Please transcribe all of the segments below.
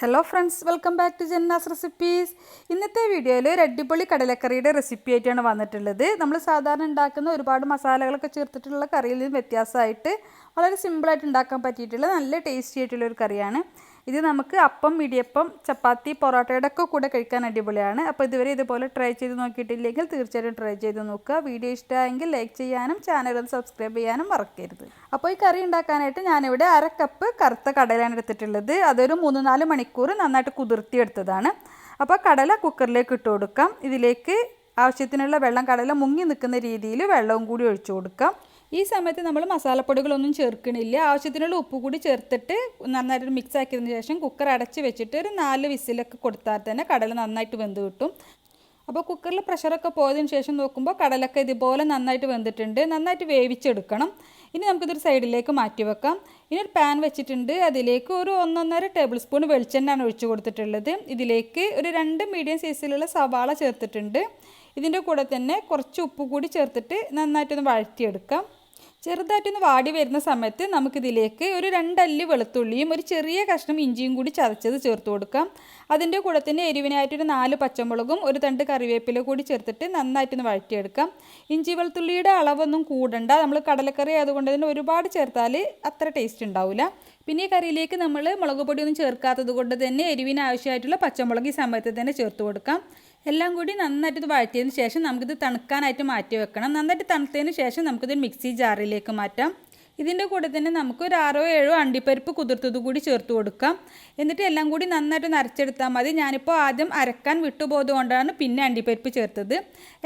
Hello friends welcome back to Janna's recipes ഇന്നത്തെ വീഡിയോയിൽ ഒരു അടിപൊളി കടലക്കറിയുടെ റെസിപ്പി ആയിട്ടാണ് വന്നിട്ടുള്ളത്. നമ്മൾ സാധാരണ ഉണ്ടാക്കുന്ന ഒരുപാട് മസാലകളൊക്കെ ചേർത്തിട്ടുള്ള കറിയിൽ നിന്ന് വ്യത്യാസമായിട്ട് വളരെ സിമ്പിളായിട്ട് ഉണ്ടാക്കാൻ പറ്റിയിട്ടുള്ള നല്ല ടേസ്റ്റി ആയിട്ടുള്ള ഒരു കറിയാണ്. ഇത് നമുക്ക് അപ്പം ഇടിയപ്പം ചപ്പാത്തി പൊറോട്ടയുടെ ഒക്കെ കൂടെ കഴിക്കാൻ അടിപൊളിയാണ്. അപ്പോൾ ഇതുവരെ ഇതുപോലെ ട്രൈ ചെയ്ത് നോക്കിയിട്ടില്ലെങ്കിൽ തീർച്ചയായിട്ടും ട്രൈ ചെയ്ത് നോക്കുക. വീഡിയോ ഇഷ്ടമായെങ്കിൽ ലൈക്ക് ചെയ്യാനും ചാനൽ സബ്സ്ക്രൈബ് ചെയ്യാനും മറക്കരുത്. അപ്പോൾ ഈ കറി ഉണ്ടാക്കാനായിട്ട് ഞാനിവിടെ അര കപ്പ് കറുത്ത കടലാണ് എടുത്തിട്ടുള്ളത്. അതൊരു മൂന്ന് നാല് മണിക്കൂർ നന്നായിട്ട് കുതിർത്തിയെടുത്തതാണ്. അപ്പോൾ കടല കുക്കറിലേക്ക് ഇട്ട് കൊടുക്കാം. ഇതിലേക്ക് ആവശ്യത്തിനുള്ള വെള്ളം കടല മുങ്ങി നിൽക്കുന്ന രീതിയിൽ വെള്ളവും കൂടി ഒഴിച്ചു കൊടുക്കാം. ഈ സമയത്ത് നമ്മൾ മസാലപ്പൊടികളൊന്നും ചേർക്കണില്ല. ആവശ്യത്തിനുള്ള ഉപ്പ് കൂടി ചേർത്തിട്ട് നന്നായിട്ട് മിക്സ് ആക്കിയതിന് ശേഷം കുക്കർ അടച്ച് വെച്ചിട്ട് ഒരു നാല് വിസിലൊക്കെ കൊടുത്താൽ തന്നെ കടല നന്നായിട്ട് വെന്ത് കിട്ടും. അപ്പോൾ കുക്കറിൽ പ്രഷറൊക്കെ പോയതിന് ശേഷം നോക്കുമ്പോൾ കടലൊക്കെ ഇതുപോലെ നന്നായിട്ട് വെന്തിട്ടുണ്ട്. നന്നായിട്ട് വേവിച്ചെടുക്കണം. ഇനി നമുക്കിതൊരു സൈഡിലേക്ക് മാറ്റി വെക്കാം. ഇനി ഒരു പാൻ വെച്ചിട്ടുണ്ട്. അതിലേക്ക് ഒരു ഒന്നൊന്നര ടേബിൾ സ്പൂൺ വെളിച്ചെണ്ണയാണ് ഒഴിച്ചു കൊടുത്തിട്ടുള്ളത്. ഇതിലേക്ക് ഒരു രണ്ട് മീഡിയം സൈസിലുള്ള സവാള ചേർത്തിട്ടുണ്ട്. ഇതിന്റെ കൂടെ തന്നെ കുറച്ച് ഉപ്പ് കൂടി ചേർത്തിട്ട് നന്നായിട്ടൊന്ന് വഴറ്റിയെടുക്കാം. ചെറുതായിട്ടൊന്ന് വാടി വരുന്ന സമയത്ത് നമുക്കിതിലേക്ക് ഒരു രണ്ടല്ലി വെളുത്തുള്ളിയും ഒരു ചെറിയ കഷ്ണം ഇഞ്ചിയും കൂടി ചതച്ചത് ചേർത്ത് കൊടുക്കാം. അതിന്റെ കൂടെ തന്നെ എരിവിനായിട്ടൊരു നാല് പച്ചമുളകും ഒരു തണ്ട് കറിവേപ്പില കൂടി ചേർത്തിട്ട് നന്നായിട്ടൊന്ന് വഴറ്റിയെടുക്കാം. ഇഞ്ചി വെളുത്തുള്ളിയുടെ അളവൊന്നും കൂടണ്ട. നമ്മൾ കടലക്കറി ആയതുകൊണ്ട് തന്നെ ഒരുപാട് ചേർത്താൽ അത്ര ടേസ്റ്റ് ഉണ്ടാവില്ല. പിന്നെ ഈ കറിയിലേക്ക് നമ്മൾ മുളക് പൊടിയൊന്നും ചേർക്കാത്തത് കൊണ്ട് തന്നെ എരിവിന് ആവശ്യമായിട്ടുള്ള പച്ചമുളക് ഈ സമയത്ത് തന്നെ ചേർത്ത് കൊടുക്കാം. എല്ലാം കൂടി നന്നായിട്ട് ഇത് വഴറ്റിയതിന് ശേഷം നമുക്കിത് തണുക്കാനായിട്ട് മാറ്റി വെക്കണം. നന്നായിട്ട് തണുത്തതിന് ശേഷം നമുക്കിത് മിക്സി ജാറിലേക്ക് മാറ്റാം. ഇതിന്റെ കൂടെ തന്നെ നമുക്ക് ഒരു ആറോ ഏഴോ അണ്ടിപ്പരിപ്പ് കുതിർത്തത് കൂടി ചേർത്ത് കൊടുക്കാം. എന്നിട്ട് എല്ലാം കൂടി നന്നായിട്ട് നരച്ചെടുത്താൽ മതി. ഞാനിപ്പോൾ ആദ്യം അരക്കാൻ വിട്ടുപോയത് കൊണ്ടാണ് പിന്നെ അണ്ടിപ്പരിപ്പ് ചേർത്തത്.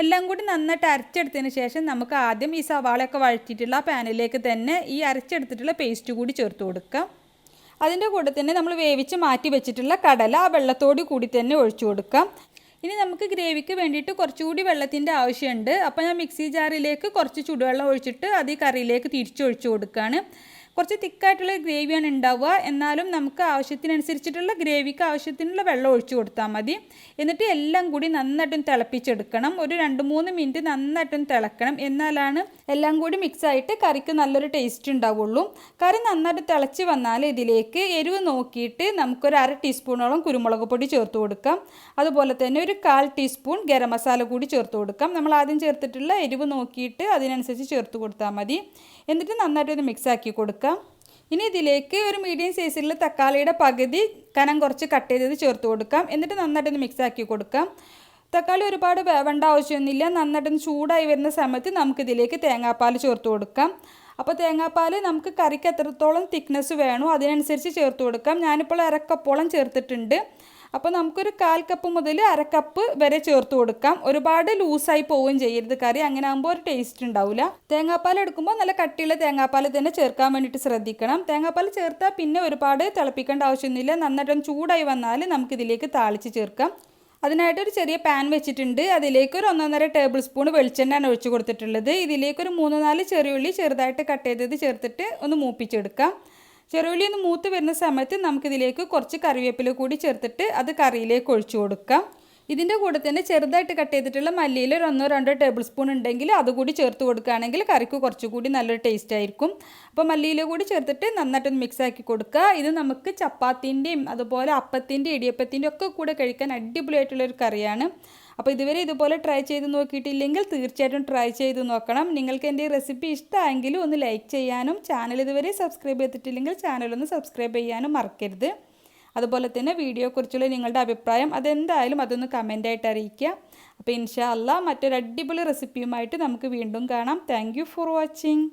എല്ലാം കൂടി നന്നായിട്ട് അരച്ചെടുത്തതിന് ശേഷം നമുക്ക് ആദ്യം ഈ സവാളയൊക്കെ വഴറ്റിയിട്ടുള്ള പാനിലേക്ക് തന്നെ ഈ അരച്ചെടുത്തിട്ടുള്ള പേസ്റ്റ് കൂടി ചേർത്ത് കൊടുക്കാം. അതിന്റെ കൂടെ തന്നെ നമ്മൾ വേവിച്ച് മാറ്റി വെച്ചിട്ടുള്ള കടല ആ വെള്ളത്തോട് കൂടി തന്നെ ഒഴിച്ചു കൊടുക്കാം. ഇനി നമുക്ക് ഗ്രേവിക്ക് വേണ്ടിയിട്ട് കുറച്ചുകൂടി വെള്ളത്തിന്റെ ആവശ്യമുണ്ട്. അപ്പോൾ ഞാൻ മിക്സി ജാറിലേക്ക് കുറച്ച് ചൂടുവെള്ളം ഒഴിച്ചിട്ട് അത് ഈ കറിയിലേക്ക് തിരിച്ചൊഴിച്ചു കൊടുക്കുകയാണ്. കുറച്ച് തിക്കായിട്ടുള്ള ഗ്രേവിയാണ് ഉണ്ടാവുക. എന്നാലും നമുക്ക് ആവശ്യത്തിനനുസരിച്ചിട്ടുള്ള ഗ്രേവിക്ക് ആവശ്യത്തിനുള്ള വെള്ളം ഒഴിച്ചു കൊടുത്താൽ മതി. എന്നിട്ട് എല്ലാം കൂടി നന്നായിട്ടും തിളപ്പിച്ചെടുക്കണം. ഒരു രണ്ട് മൂന്ന് മിനിറ്റ് നന്നായിട്ടും തിളക്കണം. എന്നാലാണ് എല്ലാം കൂടി മിക്സ് ആയിട്ട് കറിക്ക് നല്ലൊരു ടേസ്റ്റ് ഉണ്ടാവുള്ളൂ. കറി നന്നായിട്ട് തിളച്ച് വന്നാൽ ഇതിലേക്ക് എരിവ് നോക്കിയിട്ട് നമുക്കൊരു അര ടീസ്പൂണോളം കുരുമുളക് പൊടി ചേർത്ത് കൊടുക്കാം. അതുപോലെ തന്നെ ഒരു കാൽ ടീസ്പൂൺ ഗരം മസാല കൂടി ചേർത്ത് കൊടുക്കാം. നമ്മൾ ആദ്യം ചേർത്തിട്ടുള്ള എരിവ് നോക്കിയിട്ട് അതിനനുസരിച്ച് ചേർത്ത് കൊടുത്താൽ മതി. എന്നിട്ട് നന്നായിട്ട് ഒന്ന് മിക്സ് ആക്കി കൊടുക്കാം. ഇനി ഇതിലേക്ക് ഒരു മീഡിയം സൈസിലുള്ള തക്കാളിയുടെ പകുതി കനം കുറച്ച് കട്ട് ചെയ്തത് ചേർത്ത് കൊടുക്കാം. എന്നിട്ട് നന്നായിട്ടൊന്ന് മിക്സ് ആക്കി കൊടുക്കാം. തക്കാളി ഒരുപാട് വേവേണ്ട ആവശ്യമൊന്നുമില്ല. നന്നായിട്ടൊന്ന് ചൂടായി വരുന്ന സമയത്ത് നമുക്കിതിലേക്ക് തേങ്ങാപ്പാൽ ചേർത്ത് കൊടുക്കാം. അപ്പോൾ തേങ്ങാപ്പാൽ നമുക്ക് കറിക്ക് എത്രത്തോളം തിക്നെസ് വേണോ അതിനനുസരിച്ച് ചേർത്ത് കൊടുക്കാം. ഞാനിപ്പോൾ ഇറക്കപ്പോളം ചേർത്തിട്ടുണ്ട്. അപ്പോൾ നമുക്കൊരു കാൽ കപ്പ് മുതൽ അര കപ്പ് വരെ ചേർത്ത് കൊടുക്കാം. ഒരുപാട് ലൂസായി പോവുകയും ചെയ്യരുത് കറി. അങ്ങനെ ആകുമ്പോൾ ഒരു ടേസ്റ്റ് ഉണ്ടാവില്ല തേങ്ങാപ്പാൽ എടുക്കുമ്പോൾ നല്ല കട്ടിയുള്ള തേങ്ങാപ്പാൽ തന്നെ ചേർക്കാൻ വേണ്ടിയിട്ട് ശ്രദ്ധിക്കണം. തേങ്ങാപ്പാൽ ചേർത്താൽ പിന്നെ ഒരുപാട് തിളപ്പിക്കേണ്ട ആവശ്യമൊന്നുമില്ല. നന്നായിട്ടൊന്ന് ചൂടായി വന്നാൽ നമുക്കിതിലേക്ക് താളിച്ച് ചേർക്കാം. അതിനായിട്ട് ഒരു ചെറിയ പാൻ വെച്ചിട്ടുണ്ട്. അതിലേക്ക് ഒരു ഒന്നൊന്നര ടേബിൾ സ്പൂൺ വെളിച്ചെണ്ണയാണ് ഒഴിച്ചു കൊടുത്തിട്ടുള്ളത്. ഇതിലേക്ക് ഒരു മൂന്ന് നാല് ചെറിയുള്ളി ചെറുതായിട്ട് കട്ട് ചെയ്തത് ചേർത്തിട്ട് ഒന്ന് മൂപ്പിച്ചെടുക്കാം. ചെറുള്ളി ഒന്ന് മൂത്ത് വരുന്ന സമയത്ത് നമുക്കിതിലേക്ക് കുറച്ച് കറിവേപ്പില കൂടി ചേർത്തിട്ട് അത് കറിയിലേക്ക് ഒഴിച്ചു കൊടുക്കാം. ഇതിന്റെ കൂടെ തന്നെ ചെറുതായിട്ട് കട്ട് ചെയ്തിട്ടുള്ള മല്ലിയിൽ ഒരു ഒന്നോ രണ്ടോ ടേബിൾ സ്പൂൺ ഉണ്ടെങ്കിൽ അതുകൂടി ചേർത്ത് കൊടുക്കുകയാണെങ്കിൽ കറിക്ക് കുറച്ചുകൂടി നല്ലൊരു ടേസ്റ്റ് ആയിരിക്കും. അപ്പോൾ മല്ലിയിൽ കൂടി ചേർത്തിട്ട് നന്നായിട്ടൊന്ന് മിക്സ് ആക്കി കൊടുക്കുക. ഇത് നമുക്ക് ചപ്പാത്തിന്റെയും അതുപോലെ അപ്പത്തിന്റെയും ഇടിയപ്പത്തിന്റെയും ഒക്കെ കൂടെ കഴിക്കാൻ അടിപൊളിയായിട്ടുള്ളൊരു കറിയാണ്. അപ്പോൾ ഇതുവരെ ഇതുപോലെ ട്രൈ ചെയ്ത് നോക്കിയിട്ടില്ലെങ്കിൽ തീർച്ചയായിട്ടും ട്രൈ ചെയ്ത് നോക്കണം. നിങ്ങൾക്ക് എന്റെ റെസിപ്പി ഇഷ്ടമായെങ്കിലും ഒന്ന് ലൈക്ക് ചെയ്യാനും ചാനൽ ഇതുവരെ സബ്സ്ക്രൈബ് ചെയ്തിട്ടില്ലെങ്കിൽ ചാനലൊന്ന് സബ്സ്ക്രൈബ് ചെയ്യാനും മറക്കരുത്. അതുപോലെ തന്നെ വീഡിയോയെക്കുറിച്ചുള്ള നിങ്ങളുടെ അഭിപ്രായം അതെന്തായാലും അതൊന്ന് കമന്റായിട്ട് അറിയിക്കുക. അപ്പോൾ ഇൻഷാ അല്ല മറ്റൊരു അടിപൊളി റെസിപ്പിയുമായിട്ട് നമുക്ക് വീണ്ടും കാണാം. Thank for watching